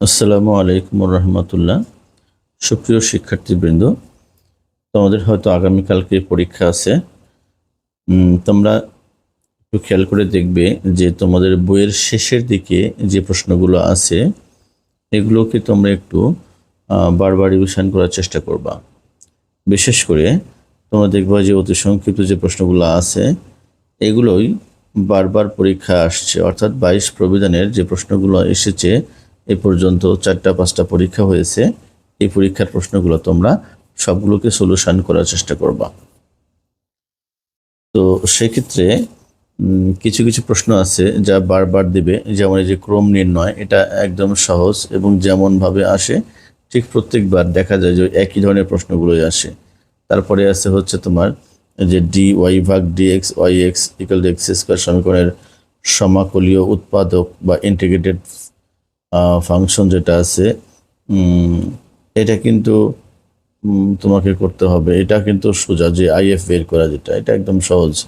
আসসালামু আলাইকুম রহমতুল্লাহ সুপ্রিয় শিক্ষার্থীবৃন্দ, তোমাদের হয়তো আগামীকালকে পরীক্ষা আছে। তোমরা একটু খেয়াল করে দেখবে যে তোমাদের বইয়ের শেষের দিকে যে প্রশ্নগুলো আছে, এগুলোকে তোমরা একটু বারবার রিভিশন করার চেষ্টা করবা। বিশেষ করে তোমরা দেখবা যে অতি সংক্ষিপ্ত যে প্রশ্নগুলো আছে, এগুলোই বারবার পরীক্ষা আসছে। অর্থাৎ বাইশ প্রবিধানের যে প্রশ্নগুলো এসেছে এ পর্যন্ত চারটা, পাঁচটা পরীক্ষা হয়েছে। এই পরীক্ষার প্রশ্নগুলো তোমরা সবগুলোকে সলিউশন করার চেষ্টা করবা। তো সেক্ষেত্রে কিছু কিছু প্রশ্ন আছে যা বারবার দিবে। যেমন এই যে ক্রম নির্ণয়, এটা একদম সহজ এবং যেমনভাবে আসে, ঠিক প্রত্যেকবার দেখা যায় যে একই ধরনের প্রশ্নগুলোই আসে। তারপরে আছে হচ্ছে তোমার যে ডি ওয়াই ভাগ d x y x equal x square সমীকরণের সমাকলীয় উৎপাদক বা ইন্টিগ্রেটেড ফাংশন যেটা আছে এটা কিন্তু তোমাকে করতে হবে। এটা কিন্তু সোজা যে আইএফ বের করা যেটা, এটা একদম সহজ।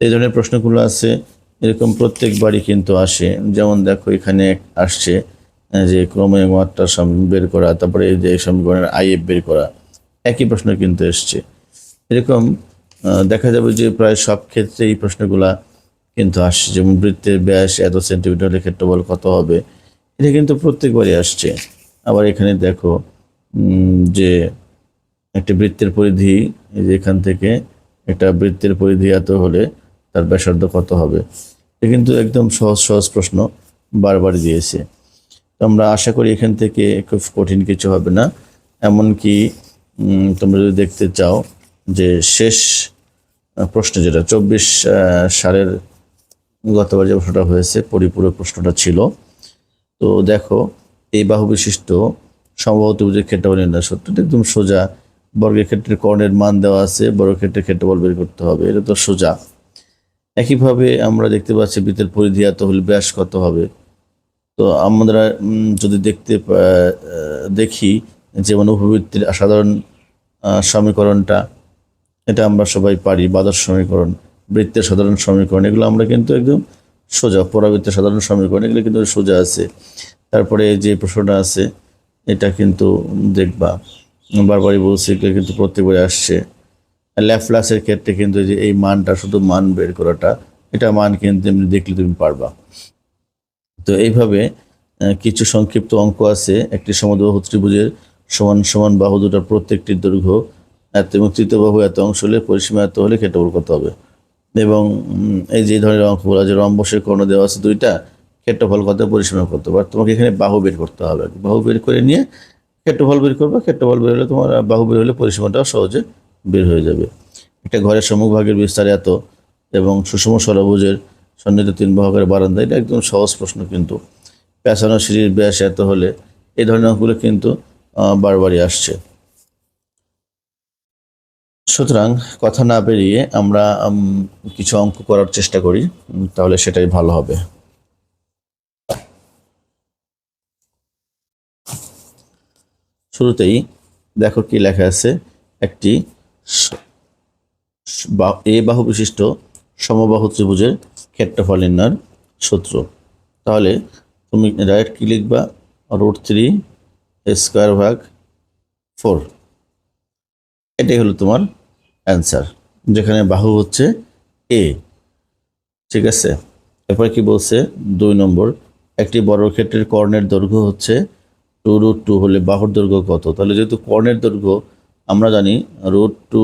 এই ধরনের প্রশ্নগুলো আছে, এরকম প্রত্যেকবারই কিন্তু আসে। যেমন দেখো, এখানে আসছে যে ক্রমে সম- বের করা, তারপরে এই যে সমীকরণের আইএফ বের করা, একই প্রশ্ন কিন্তু এসছে। এরকম দেখা যাবে যে প্রায় সব ক্ষেত্রে এই প্রশ্নগুলা কিন্তু আসছে। যেমন বৃত্তের ব্যাস, এত সেন্টিমিটার হলে ক্ষেত্রফল কত হবে? এটা কিন্তু প্রত্যেকবারই আসছে। আবার এখানে দেখো যে একটা বৃত্তের পরিধি যে এখান থেকে একটা বৃত্তের পরিধি এত হলে তার ব্যাসার্ধ কত হবে? এটা কিন্তু একদম সহজ সহজ প্রশ্ন বারবার দিয়েছে। তো আমরা আশা করি এখান থেকে খুব কঠিন কিছু হবে না। এমনকি তোমরা যদি দেখতে চাও যে শেষ প্রশ্ন যেটা, চব্বিশ সালের গতবার যে প্রশ্নটা হয়েছে, পরিপূরক প্রশ্নটা ছিল তো দেখো, এই বাহু বিশিষ্ট সম্ভবত যে ক্ষেত্রফল নির্ণয় সূত্রটা একদম সোজা। বর্গের ক্ষেত্রে কর্ণের মান দেওয়া আছে বর্গক্ষেত্রের ক্ষেত্রফল বের করতে হবে। এটা তো সোজা। একইভাবে আমরা দেখতে পাচ্ছি বৃত্তের পরিধি এত হলে ব্যাস কত হবে? তো আমরা যদি দেখতে দেখি যেমন উপবৃত্তির সাধারণ সমীকরণটা, এটা আমরা সবাই পারি, বাদর সমীকরণ, বৃত্তের সাধারণ সমীকরণ, এগুলো আমরা কিন্তু একদম সোজা পরাবৃত্তের সাধারণ সমীকরণ, এগুলো কিন্তু সোজা আছে। তারপরে যে প্রশ্নটা আছে, এটা কিন্তু দেখবা। বারবারই বলছি, এগুলো কিন্তু প্রত্যেকবারে আসছে। ল্যাফলাসের ক্ষেত্রে কিন্তু যে এই মানটা, শুধু মান বের করাটা, এটা মান কিন্তু এমনি দেখলে তুমি পারবা। তো এইভাবে কিছু সংক্ষিপ্ত অঙ্ক আছে। একটি সমদ্বাহু ত্রিভুজের সমান সমান বাহু দুটার প্রত্যেকটির দৈর্ঘ্য, এত এবং তৃতীয় বাহু এত অংশ হলে পরিসীমা এত হলে ক্ষেত্রফল কত হবে? এবং এই যে ধরনের অঙ্কগুলো আছে রম্বসের কর্ণ দেওয়া আছে দুইটা, ক্ষেত্রফল কত, পরিসীমা করতে বা তোমাকে এখানে বাহু বের করতে হবে বাহু বের করে নিয়ে ক্ষেত্রফল বের করবে, ক্ষেত্রফল বের হলে তোমার বাহু বের হলে পরিসীমাটাও সহজে বের হয়ে যাবে। একটা ঘরের সম্মুখভাগের বিস্তার এত, এবং সুষম সরভুজের সন্নিহিত তিন বাহকের বারান্দা, এটা একদম সহজ প্রশ্ন কিন্তু। পেঁচানো সিঁড়ির ব্যাস এত হলে এই ধরনের অঙ্কগুলো কিন্তু বারবারই আসছে। সুতরাং কথা না বেরিয়ে আমরা কিছু অঙ্ক করার চেষ্টা করি তাহলে সেটাই ভালো হবে। শুরুতেই দেখো কি লেখা আছে, একটি এ বাহু বিশিষ্ট সমবাহু ত্রিভুজের ক্ষেত্রফল নির্ণয়ের সূত্র। তাহলে তুমি ডাইরেক্ট কি লিখবা? রুট থ্রি স্কোয়ার ভাগ ফোর। এটাই হলো তোমার অ্যান্সার, যেখানে বাহু হচ্ছে এ ঠিক আছে? এরপর কি বলছে? দুই নম্বর, একটি বর্গক্ষেত্রের কর্ণের দৈর্ঘ্য হচ্ছে টু রুট টু হলে বাহুর দৈর্ঘ্য কত? তাহলে যেহেতু কর্ণের দৈর্ঘ্য, আমরা জানি রুট টু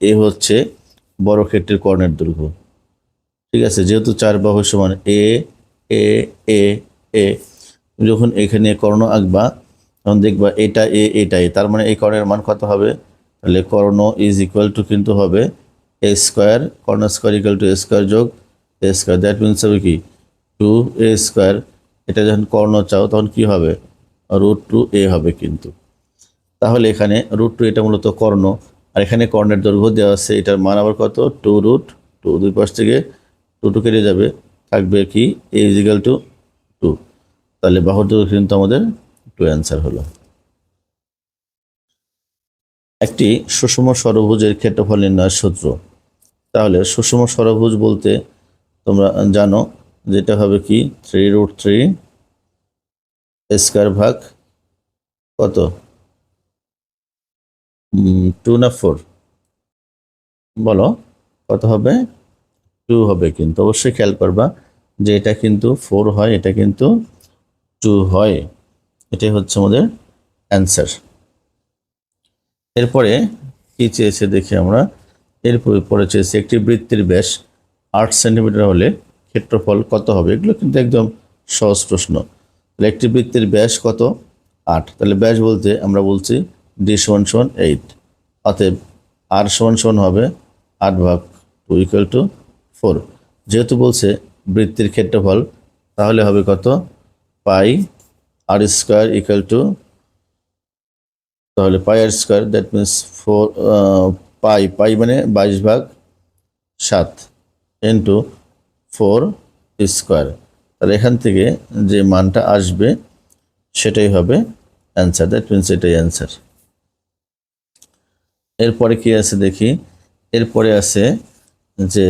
এ হচ্ছে বর্গক্ষেত্রের কর্ণের দৈর্ঘ্য। ঠিক আছে? যেহেতু চার বাহু সমান এ এ এ এ যখন এখানে কর্ণ আঁকবা, তখন দেখবা এটা এ এটা এ তার মানে এই কর্ণের মান কত হবে? তাহলে কর্ণ ইজ ইকুয়াল টু কিন্তু হবে a square Karna square equal to a square যোগ এ স্কোয়ার দ্যাট মিনস হবে কি? টু এ স্কোয়ার এটা যখন কর্ণ চাও তখন কি হবে? রুট টু এ হবে কিন্তু। তাহলে এখানে রুট টু এটা মূলত কর্ণ। আর এখানে কর্ণের দৈর্ঘ্য দেওয়া আছে, এটার মান আবার কত? টু রুট টু দুই পাশ থেকে টু টু কেটে যাবে। থাকবে কি এ ইজিক্যাল টু টু তাহলে বাহুর দৈর্ঘ্য কিন্তু আমাদের টু অ্যান্সার হলো। একটি সুষম ষড়ভুজের ক্ষেত্রফল নির্ণয়ের সূত্র। তাহলে সুষম ষড়ভুজ বলতে তোমরা জানো যেটা হবে কি? থ্রি রুট থ্রি স্কোয়ার ভাগ কত? টু না ফোর বলো, কত হবে? টু হবে কিন্তু। অবশ্যই খেয়াল করবা যে এটা কিন্তু ফোর হয়, এটা কিন্তু টু হয়। এটাই হচ্ছে আমাদের অ্যান্সার এরপরে কি চেয়েছে দেখি আমরা। এরপরে পরে চেয়েছে একটি বৃত্তির ব্যাস, আট সেন্টিমিটার হলে ক্ষেত্রফল কত হবে? এগুলো কিন্তু একদম সহজ প্রশ্ন। তাহলে একটি বৃত্তির ব্যাস কত? আট। তাহলে ব্যাস বলতে আমরা বলছি ডি সমান সমান এইট। অতএব আর সমান সমান হবে আট ভাগ টু ইকুয়াল টু ফোর যেহেতু বলছে বৃত্তির ক্ষেত্রফল, তাহলে হবে কত? Pi r square equal to তাহলে pi r square that means four pi pi মানে বাইশ ভাগ সাত ইন্টু ফোর স্কোয়ার তাহলে এখান থেকে যে মানটা আসবে, সেটাই হবে অ্যান্সার দ্যাট মিনস এটাই অ্যান্সার এরপরে কি আছে দেখি? এরপরে আছে যে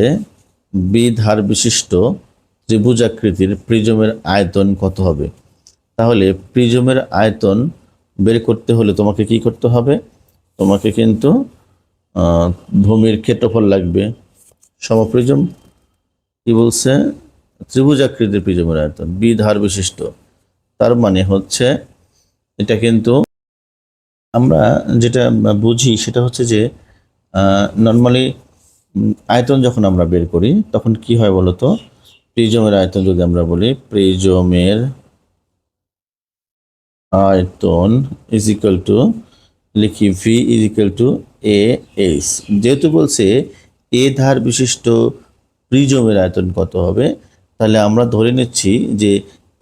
বিধার বিশিষ্ট ত্রিভুজাকৃতির প্রিজমের আয়তন কত হবে? তাহলে প্রিজমের আয়তন বের করতে হলে তোমাকে কি করতে হবে? তোমাকে কিন্তু ভূমির ক্ষেত্রফল লাগবে। সমপ্রিজম, কি বলছে? ত্রিভুজাকৃতির প্রিজমের আয়তন বিধার বিশিষ্ট। তার মানে হচ্ছে, এটা কিন্তু আমরা যেটা বুঝি সেটা হচ্ছে যে নর্মালি আয়তন যখন আমরা বের করি, তখন কি হয় বলতো? প্রিজমের আয়তন যদি আমরা বলি প্রিজমের আয়তন ইজ ইকুয়াল টু লিখি v is equal to a h যেহেতু বলছে এ ধার বিশিষ্ট প্রিজমের আয়তন কত হবে, তাহলে আমরা ধরে নিচ্ছি যে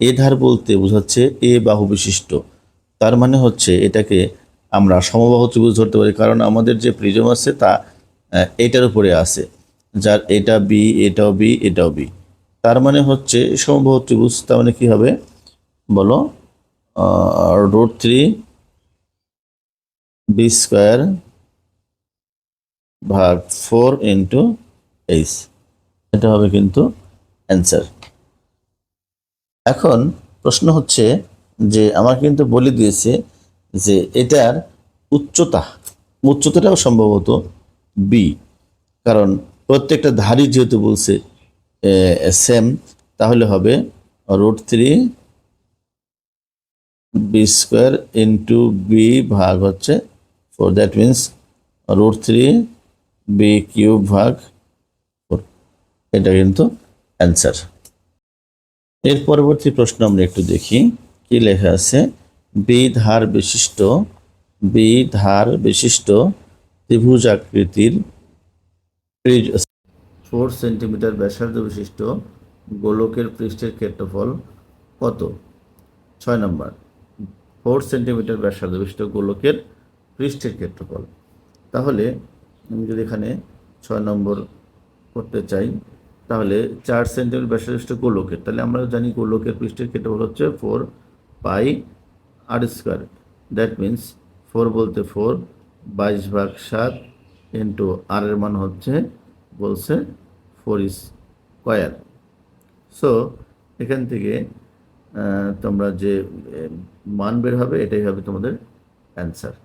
এ ধার বলতে বোঝাচ্ছে এ বাহু বিশিষ্ট। তার মানে হচ্ছে এটাকে আমরা সমবাহু ত্রিভুজ ধরতে পারি, কারণ আমাদের যে প্রিজম আছে তা এটার উপরে আছে, যার এটা বি এটাও বি এটাও বি তার মানে হচ্ছে সমবাহু ত্রিভুজ, তার মানে কি হবে? বলো রুট থ্রি বি স্কোয়ার ভাগ ফোর ইন্টু এইচ এটা হবে কিন্তু অ্যান্সার এখন প্রশ্ন হচ্ছে যে, আমার কিন্তু বলে দিয়েছে যে, এটার উচ্চতা, উচ্চতাটাও সম্ভবত বি কারণ প্রত্যেকটা ধারই যেহেতু বলছে সেম তাহলে হবে root three b square into b ভাগ হচ্ছে four that means root three b cube ভাগ ফোর এটা কিন্তু অ্যান্সার এর পরবর্তী প্রশ্ন আমরা একটু দেখি। কি লেখা আছে? বি ধার বিশিষ্ট বি ধার বিশিষ্ট ত্রিভুজাকৃতির ফোর সেন্টিমিটার ব্যাসার্ধ বিশিষ্ট গোলকের পৃষ্ঠের ক্ষেত্রফল কত? ছয় নম্বর। ফোর সেন্টিমিটার ব্যাসার্ধ বিশিষ্ট গোলকের পৃষ্ঠের ক্ষেত্রফল। তাহলে আমি যদি এখানে ছয় নম্বর করতে চাই, তাহলে চার সেন্টিমিটার ব্যাসার্ধ গোলকের, তাহলে আমরা জানি গোলকের পৃষ্ঠের ক্ষেত্রফল হচ্ছে four pi r square. That means four বলতে ফোর, বাইশ ভাগ সাত ইন্টু আর এর মান হচ্ছে, বলছে ফোর স্কোয়ার। সো এখান থেকে তোমরা যে মান বের হবে, এটাই হবে তোমাদের অ্যান্সার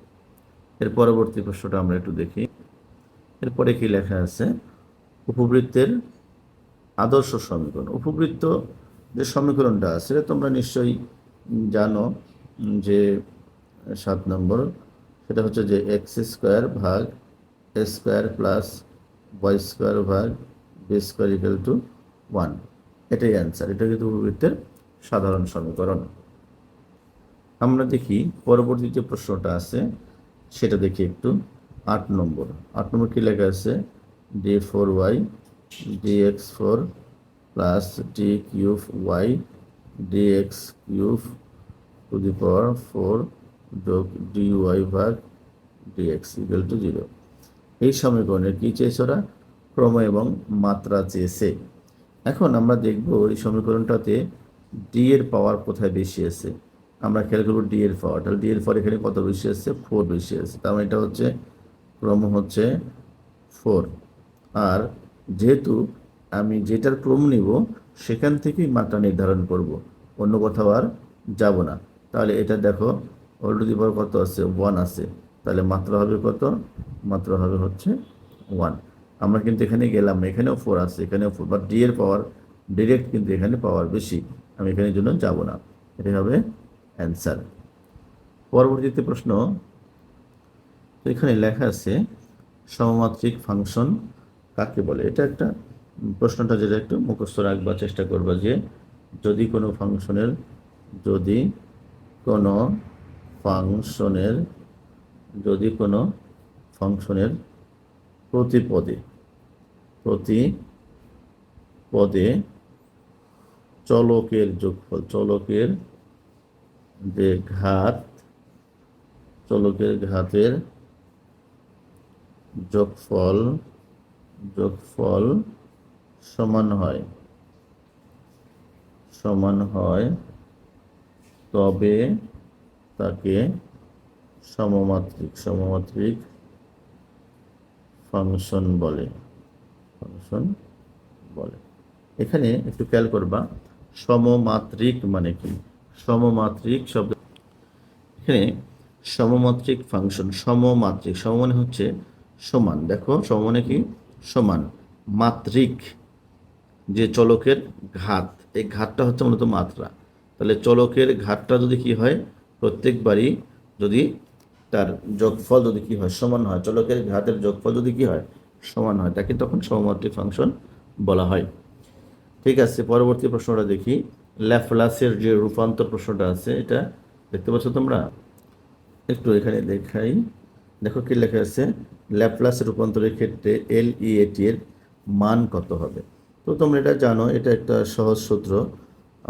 এর পরবর্তী প্রশ্নটা আমরা একটু দেখি। এরপরে কি লেখা আছে? উপবৃত্তের আদর্শ সমীকরণ। উপবৃত্ত যে সমীকরণটা আছে তোমরা নিশ্চয়ই জানো যে সাত নম্বর, সেটা হচ্ছে যে এক্স স্কোয়ার ভাগ a square plus y square ভাগ b square equal to one এটাই অ্যান্সার এটা কিন্তু উপবৃত্তের সাধারণ সমীকরণ। আমরা দেখি পরবর্তী যে প্রশ্নটা আছে, সেটা দেখি একটু। আট নম্বর। আট নম্বর কী লেখা আছে? D four y d x four plus d cube y d x cube to the power four যোগ ডি ওয়াই ভাগ d x equal to zero এই সমীকরণের কী চেয়েছে ওরা? ক্রম এবং মাত্রা চেয়েছে। এখন আমরা দেখব এই সমীকরণটাতে ডি এর পাওয়ার কোথায় বেশি আছে? আমরা খেয়াল করব ডি এর পাওয়ার তাহলে ডি এর পাওয়ার এখানে কত বেশি আছে? ফোর বেশি আছে, তার মানে এটা হচ্ছে, ক্রম হচ্ছে ফোর আর যেহেতু আমি যেটার ক্রম নিব, সেখান থেকেই মাত্রা নির্ধারণ করব, অন্য কোথাও আর যাব না। তাহলে এটা দেখো দি পাওয়ার কত আছে? ওয়ান আছে, তাহলে মাত্রা হবে কত? মাত্রা হবে হচ্ছে ওয়ান আমরা কিন্তু এখানে গেলাম, এখানেও ফোর আছে, এখানেও ফোর বাট ডি এর পাওয়ার ডিরেক্ট কিন্তু এখানে পাওয়ার বেশি। আমি এখানের জন্য যাব না। এটাই হবে অ্যান্সার পরবর্তীতে প্রশ্ন এখানে লেখা আছে, সমমাত্রিক ফাংশন কাকে বলে? এটা একটা প্রশ্নটা যেটা একটু মুখস্থ রাখবার চেষ্টা করবা যে যদি কোনো ফাংশনের, যদি কোনো ফাংশনের, যদি কোনো ফাংশনের প্রতি পদে প্রতি পদে চলকের যোগফল, চলকের যে ঘাত, চলকের ঘাতের যোগফল যোগফল সমান হয়। সমান হয় তবে তাকে সমমাত্রিক সমমাত্রিক ফাংশন বলে ফাংশন বলে। এখানে একটু খেয়াল করবা সমমাত্রিক মানে কি? সমমাত্রিক শব্দ এখানে সমমাত্রিক ফাংশন সমমাত্রিক সম মানে হচ্ছে সমান। দেখো সম মানে কি? সমান। মাত্রিক, যে চলকের ঘাত। এই ঘাতটা হচ্ছে মূলত মাত্রা। তাহলে চলকের ঘাতটা যদি কি হয়? প্রত্যেকবারই যদি তার যোগফল যদি কি হয়? সমান হয়। চলকের ঘাতের যোগফল যদি কি হয়? সমান হয়। তাকে তখন সমমাত্রিক ফাংশন বলা হয়। ঠিক আছে, পরবর্তী প্রশ্নটা দেখি। ল্যাফলাসের যে রূপান্তর প্রশ্নটা আছে, এটা দেখতে পাচ্ছ তোমরা? একটু এখানে দেখাই। দেখো কি লেখা আছে, ল্যাপ্লাস রূপান্তরের ক্ষেত্রে এল ই এটি এর মান কত হবে? তো তোমরা এটা জানো, এটা একটা সহজ সূত্র।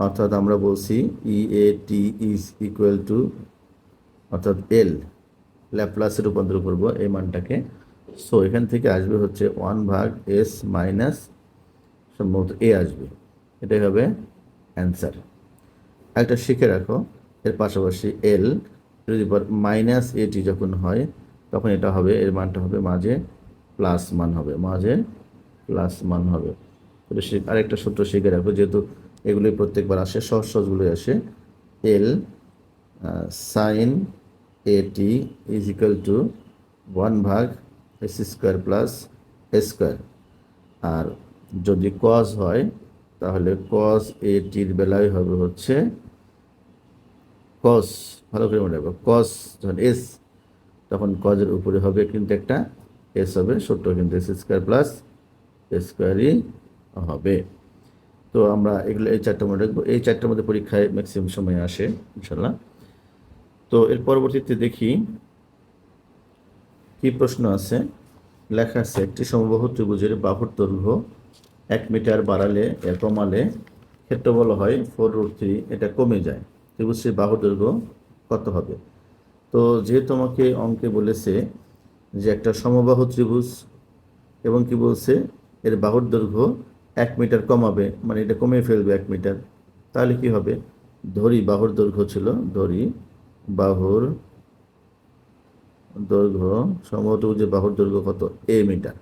অর্থাৎ আমরা বলছি e a t is equal to অর্থাৎ এল ল্যাপ্লাসে রূপান্তর করব, এই মানটাকে। সো এখান থেকে আসবে হচ্ছে ওয়ান ভাগ এস মাইনাস সম্ভবত এ আসবে। এটাই হবে অ্যান্সার একটা শিখে রাখো, এর পাশাপাশি এল যদি মাইনাস এটি যখন হয়, তখন এটা হবে, এর মানটা হবে মাঝে প্লাস মান হবে, মাঝে প্লাস মান হবে। আরেকটা সূত্র শিখে রাখো, যেহেতু এগুলি প্রত্যেকবার আসে, সহজ সহজগুলোই আসে। L sine at is equal to one ভাগ s square plus a square আর যদি কজ হয়, তাহলে কজ এটির বেলায় হবে হচ্ছে কস ভালো করে মনে রাখব কস যখন এস তখন কজের উপরে হবে কিন্তু একটা এস হবে, ছোট্ট কিন্তু এস স্কোয়ার প্লাস স্কোয়ারই হবে। তো আমরা এগুলো এই চারটার মধ্যে রাখব। এই চারটার মধ্যে পরীক্ষায় ম্যাক্সিমাম সময় আসে ইনশাল্লাহ তো এর পরবর্তীতে দেখি কি প্রশ্ন আছে। লেখা আছে, একটি সমবাহু ত্রিভুজের বাহুর দৈর্ঘ্য এক মিটার বাড়ালে কমালে ক্ষেত্রফল হয় ফোর রুট থ্রি এটা কমে যায়। ত্রিভুজটির বাহুর দৈর্ঘ্য কত হবে? তো যেহেতু তোমাকে অঙ্কে বলেছে যে একটা সমবাহু ত্রিভুজ, এবং কি বলছে? এর বাহুর দৈর্ঘ্য এক মিটার কমাবে মানে এটা কমে ফেলবে এক মিটার। তাহলে কি হবে? ধরি বাহুর দৈর্ঘ্য ছিল, ধরি বাহুর দৈর্ঘ্য, সম্ভবত যে বাহুর দৈর্ঘ্য কত? A metre.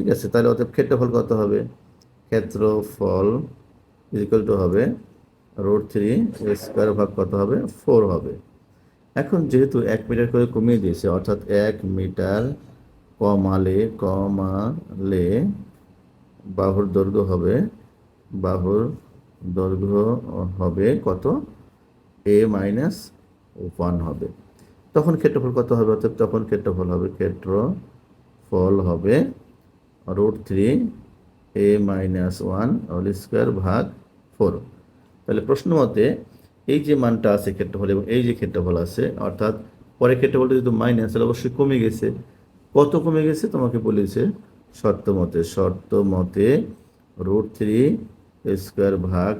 ঠিক আছে, তাহলে অতএব ক্ষেত্রফল কত হবে? ক্ষেত্রফল ইকুয়াল টু হবে রোড থ্রি স্কোয়ার ভাগ কত হবে? ফোর হবে। এখন যেহেতু এক মিটার করে কমিয়ে দিয়েছে, অর্থাৎ এক মিটার কমালে কমালে বাহুর দৈর্ঘ্য হবে, বাহুর দৈর্ঘ্য হবে কত? এ মাইনাস ওয়ান হবে। তখন ক্ষেত্রফল কত হবে? অর্থাৎ তখন ক্ষেত্রফল হবে ক্ষেত্রফল হবে root three a minus one whole square ভাগ ফোর তাহলে প্রশ্ন মতে, এই যে মানটা আছে ক্ষেত্রফল এবং এই যে ক্ষেত্রফল আছে, অর্থাৎ পরে ক্ষেত্রফলটা যেহেতু মাইনাস তাহলে অবশ্যই কমে গেছে। কত কমে গেছে? তোমাকে বলেছে শর্ত মতে। শর্ত মতে রুট থ্রি স্কোয়ার ভাগ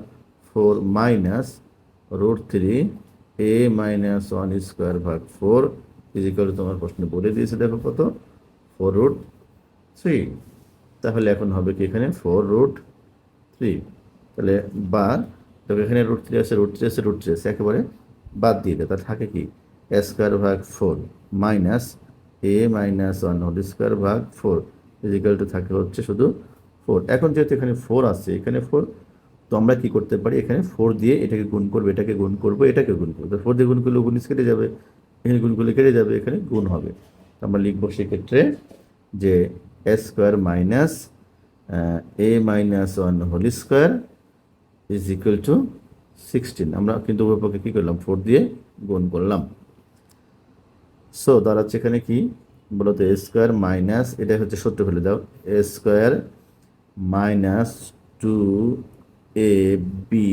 four minus root three a minus one square ভাগ ফোর ইজিক্যাল তোমার প্রশ্ন বলে দিয়েছে, দেখো কত? ফোর রুট থ্রি তাহলে এখন হবে কি এখানে? ফোর রুট থ্রি তাহলে বা তবে এখানে রুট থ্রি আছে রুট থ্রি আছে রুট থ্রি আছে। একেবারে বাদ দিয়ে দেয় তাহলে থাকে কি? স্কোয়ার ভাগ four minus a minus one whole square ভাগ ফোর ইজিক্যাল টু থাকে হচ্ছে শুধু ফোর এখন যেহেতু এখানে ফোর আছে, এখানে ফোর তো আমরা কী করতে পারি? এখানে ফোর দিয়ে এটাকে গুণ করব, এটাকে গুণ করব, এটাকে গুণ করব। ফোর দিয়ে গুণ করলে উনিশ কেটে যাবে। এখানে গুণ করলে কেটে যাবে, এখানে গুণ হবে। আমরা লিখব সেক্ষেত্রে যে a square minus a minus one whole square is equal to sixteen আমরা কিন্তু উভয় পক্ষে কী করলাম? ফোর দিয়ে গুণ করলাম। সো দাঁড়াচ্ছে এখানে কি? বলতো এ স্কোয়ার মাইনাস এটা হচ্ছে সত্য ফেলে দাও। A square minus two a b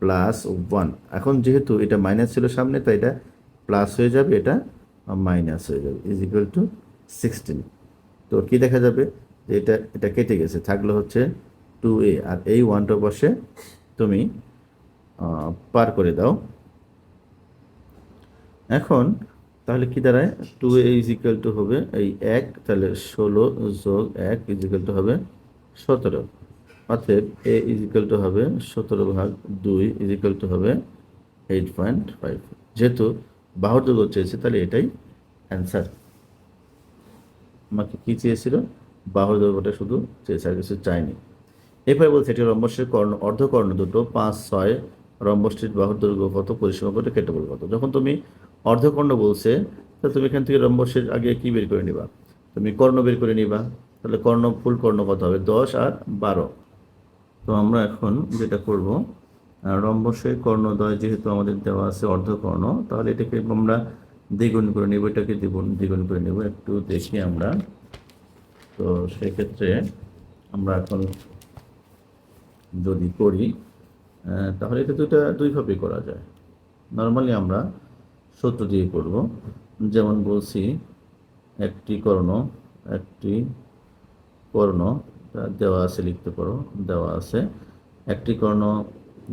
plus one এখন যেহেতু এটা মাইনাস ছিল সামনে, তাই এটা প্লাস হয়ে যাবে, এটা মাইনাস হয়ে যাবে। ইজ ইকুয়াল টু সিক্সটিন তো কি দেখা যাবে? যে এটা এটা কেটে গেছে, থাকল হচ্ছে টু এ আর এই ওয়ানটা বসে তুমি পার করে দাও। এখন তাহলে কি দাঁড়ায়? Two a is equal to হবে এই এক, তাহলে ষোলো যোগ এক ইজ ইকুয়াল টু হবে সতেরো। অতএব এ ইজ ইকুয়াল টু হবে সতেরো ভাগ দুই ইজ ইকুয়াল টু হবে এইট পয়েন্ট ফাইভ যেহেতু বাহুর দৈর্ঘ্য চেয়েছে, তাহলে এটাই অ্যান্সার আমাকে কি চেয়েছিল? বাহুর দৈর্ঘ্যটা শুধু চেয়েছে কিছু চাইনি এরপরে বলছে, এটি রম্বসের কর্ণ, অর্ধকর্ণ দুটো, পাঁচ, ছয় রম্বসটির বাহুর দৈর্ঘ্য কত, পরিসীমা কত, কেটেবল কত। যখন তুমি অর্ধকর্ণ বলছে, তো তুমি এখান থেকে রম্বসের আগে কি বের করে নিবা? তুমি কর্ণ বের করে নিবা। তাহলে কর্ণ, ফুল কর্ণ কত হবে? দশ আর বারো। তো আমরা এখন যেটা করব রম্বসের কর্ণদ্বয় যেহেতু আমাদের দেওয়া আছে অর্ধকর্ণ, তাহলে এটাকে আমরা দ্বিগুণ করে নেব, এটাকে দ্বিগুণ দ্বিগুণ করে নেব। একটু দেখি আমরা। তো সেক্ষেত্রে আমরা এখন যদি করি তাহলে এটা দুটা দুইভাবে করা যায়। নর্মালি আমরা সূত্র দিয়ে করব। যেমন বলছি, একটি কর্ণ একটি কর্ণ দেওয়া আছে, লিখতে পারো, দেওয়া আছে। একটি কর্ণ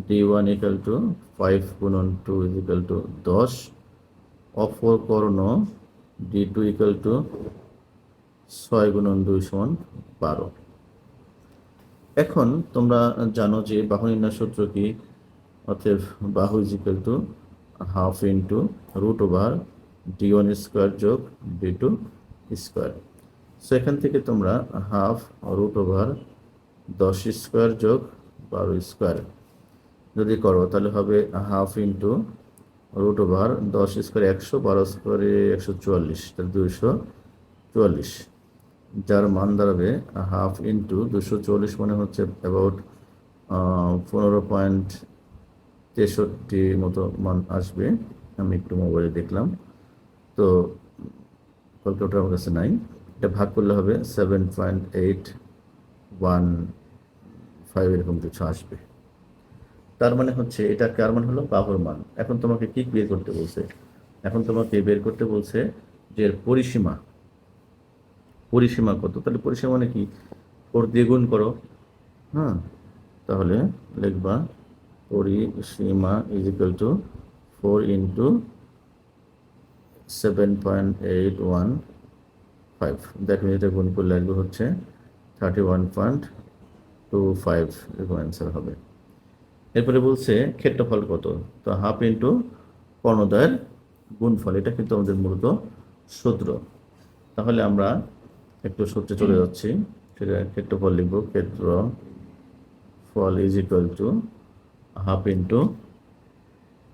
d one equal to five গুণন টু ইকাল টু দশ। অপর কর্ণ ডি টু ইকাল টু ছয় গুণন দুই সমান বারো। এখন তোমরা জানো যে বাহু নির্ণয় সূত্র কি? অতএব বাহু is equal to half into root over d one square যোগ ডি টু স্কোয়ার সো এখান থেকে তোমরা হাফ রুট ওভার দশ স্কোয়ার যোগ বারো স্কোয়ার যদি করো, তাহলে হবে হাফ ইন্টু রুট ওভার দশ স্কোয়ার একশো, বারো স্কোয়ারে একশো চুয়াল্লিশ, তাহলে দুইশো চুয়াল্লিশ। যার মান দাঁড়াবে হাফ ইন্টু দুশো চুয়াল্লিশ মানে হচ্ছে অ্যাবাউট পনেরো পয়েন্ট তেষট্টি মতো মান আসবে। আমি একটু মোবাইলে দেখলাম। তো ক্যালকুলেটর আমার কাছে নাই। এটা ভাগ করলে হবে seven point eight one five এরকম কিছু আসবে। তার মানে হচ্ছে এটা কার মান হলো বাহুর মান। এখন তোমাকে কি বের করতে বলছে? এখন তোমাকে বের করতে বলছে যে পরিসীমা। পরিসীমা কত? তাহলে পরিসীমা মানে কি? ফোর দিয়ে গুণ করো। হ্যাঁ? তাহলে লিখবা পরিসীমা is equal to four into seven point eight one five দেখো এটা গুণ করলে লাগবে হচ্ছে thirty one point two five এরকম অ্যান্সার হবে। এরপরে বলছে ক্ষেত্রফল কত? তো হাফ ইন্টু কর্ণদয়ের গুণফল এটা কিন্তু আমাদের মূলত সূত্র। তাহলে আমরা একটু সূত্রে চলে যাচ্ছি। সেটা ক্ষেত্রফল লিখব ক্ষেত্র ফল is equal to half into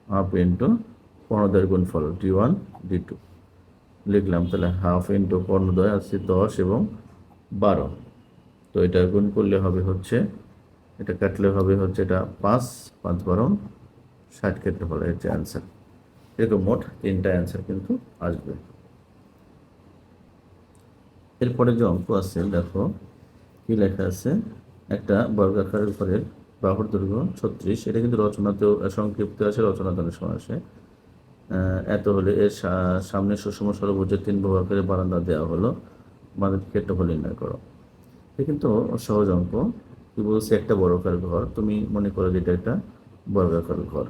half into কর্ণদয়ের গুণফল ডি ওয়ান ডি টু লিখলাম তাহলে হাফ ইন্টু কর্ণদয় আছে দশ এবং বারো। তো এটা গুণ করলে হবে হচ্ছে এটা কাটলে হবে হচ্ছে এটা পাঁচ পাঁচ বারো ষাট ক্ষেত্রফল হচ্ছে অ্যান্সার এরকম মোট তিনটা অ্যান্সার কিন্তু আসবে। এরপরে যে অঙ্ক আছে, দেখো, কি লেখা আছে? একটা বর্গাকারের ঘরের বাহুর দৈর্ঘ্য ছত্রিশ, এটা কিন্তু রচনাতেও সংক্ষিপ্ত আছে রচনাতে অনেক সময় আসে এত হলে এর সামনে সুষম সর্বোচ্চ তিন বর্গাকারের বারান্দা দেওয়া হলো আমাদের ক্ষেত্রফল নির্ণয় করো। এটা কিন্তু সহজ অঙ্ক। কি বলছে, একটা বর্গাকার ঘর। তুমি মনে করো যে এটা একটা বর্গাকার ঘর।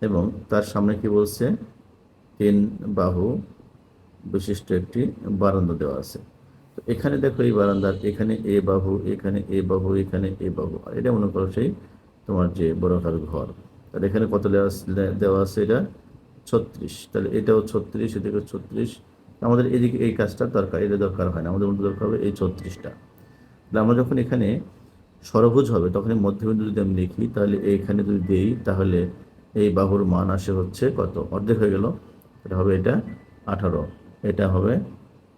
এবং তার সামনে কি বলছে, তিন বাহু বিশিষ্ট একটি বারান্দা দেওয়া আছে। তো এখানে দেখো এই বারান্দার এখানে এ বাহু, এখানে এ বাহু, এখানে এ বাহু। আর এটা মনে করো সেই তোমার যে বর্গাকার ঘর। তাহলে এখানে কত দেওয়া আছে- দেওয়া আছে এটা? ছত্রিশ। তাহলে এটাও ছত্রিশ এদিকে ছত্রিশ। আমাদের এদিকে এই কাজটা দরকার, এটা দরকার হয় না। আমাদের মধ্যে দরকার হবে এই ছত্রিশটা। আমরা যখন এখানে ষড়ভুজ হবে, তখন মধ্যবিন্দু যদি আমি লিখি, তাহলে এইখানে যদি দিই, তাহলে এই বাহুর মান আসে হচ্ছে কত? অর্ধেক হয়ে গেল। এটা হবে এটা আঠারো। এটা হবে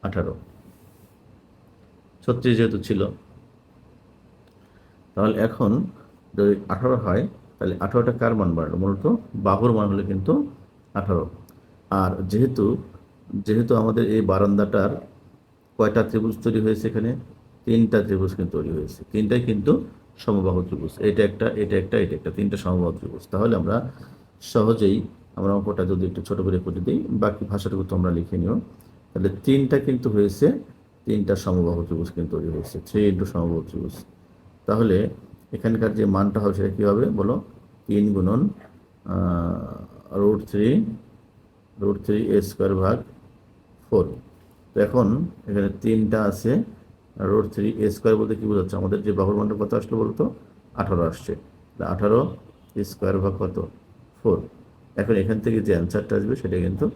আঠারো। ছত্রিশ যেহেতু ছিল। তাহলে এখন যদি আঠারো হয়, তাহলে আঠারোটা কার মান বাড়লো? মূলত বাহুর মান হলে কিন্তু আঠারো। আর যেহেতু যেহেতু আমাদের এই বারান্দাটার কয়টা ত্রিভুজ তৈরি হয়েছে এখানে? তিনটা ত্রিভুজ কিন্তু তৈরি হয়েছে। তিনটাই কিন্তু সমবাহু ত্রিভুজ। এটা একটা এটা একটা এটা একটা, তিনটা সমবাহু ত্রিভুজ। তাহলে আমরা সহজেই, আমরা অঙ্কটা যদি একটু ছোট করে করে দিই, বাকি ভাষাটুকু তোমরা লিখে নিও। তাহলে তিনটা কিন্তু হয়েছে, তিনটা সমবাহু ত্রিভুজ কিন্তু তৈরি হয়েছে। থ্রি ইন্টু সমবাহু ত্রিভুজ। তাহলে এখানকার যে মানটা হবে সেটা কী হবে বলো? তিন গুণন root three root three a square ভাগ ফোর। তো এখন এখানে তিনটা আছে রুট থ্রি এ স্কোয়ার বলতে কী বোঝাচ্ছে? আমাদের যে বাহুর মানটা কত আসলো বলতো? আঠারো আসছে। আঠারো স্কোয়ার ভাগ কত? ফোর এখন এখান থেকে যে অ্যান্সারটা আসবে, সেটা কিন্তু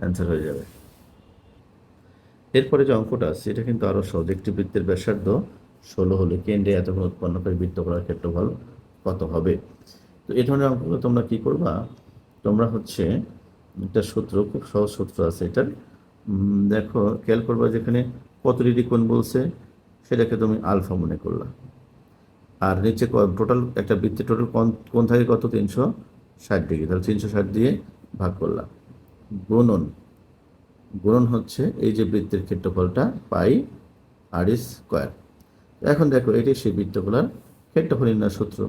অ্যান্সার হয়ে যাবে। এরপরে যে অঙ্কটা আছে, এটা কিন্তু আরও সহজ। একটি বৃত্তের ব্যাসার্ধ ষোলো হলে কেন্দ্রে এতক্ষণ উৎপন্ন করে বৃত্ত করার ক্ষেত্রফল কত হবে? তো এই ধরনের অঙ্কগুলো তোমরা কি করবা? তোমরা হচ্ছে একটা সূত্র, খুব সহজ সূত্র আছে এটার। দেখো, খেয়াল করবা যেখানে কত ডিগ্রি কোণ বলছে? সেটাকে তুমি আলফা মনে করলা। আর নিচে টোটাল একটা বৃত্তের টোটাল কোন থাকে কত? তিনশো ষাট ডিগ্রি। তাহলে তিনশো ষাট দিয়ে ভাগ করলাম। গুণন। গুণন হচ্ছে এই যে বৃত্তের ক্ষেত্রফলটা পাই আর স্কোয়ার এখন দেখো, এটি সেই বৃত্তগুলার ক্ষেত্রফল নির্ণয় সূত্র।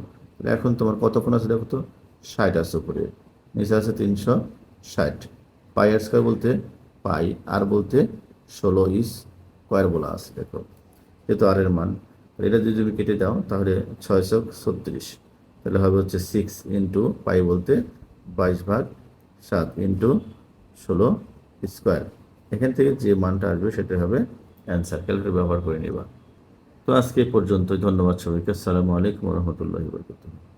এখন তোমার কত আছে দেখো তো? ষাট আছে উপরে। নিচে আছে তিনশো ষাট। পাই আর স্কোয়ার বলতে পাই, আর বলতে ষোলো ইস স্কোয়ার বলা আছে, দেখো। যেহেতু আর এর মান। এটা যদি তুমি কেটে দাও, তাহলে ছয়শো ছত্রিশ। তাহলে হবে হচ্ছে সিক্স ইন্টু পাই বলতে বাইশ ভাগ সাত ইন্টু ষোলো স্কোয়ার এখান থেকে যে মানটা আসবে সেটা হবে অ্যান্সার ক্যালকুলেটর ব্যবহার করে নেবা। তো আজকে পর্যন্ত ধন্যবাদ সবাইকে। আসসালামু আলাইকুম রহমতুল্লাহ বরকতুহ।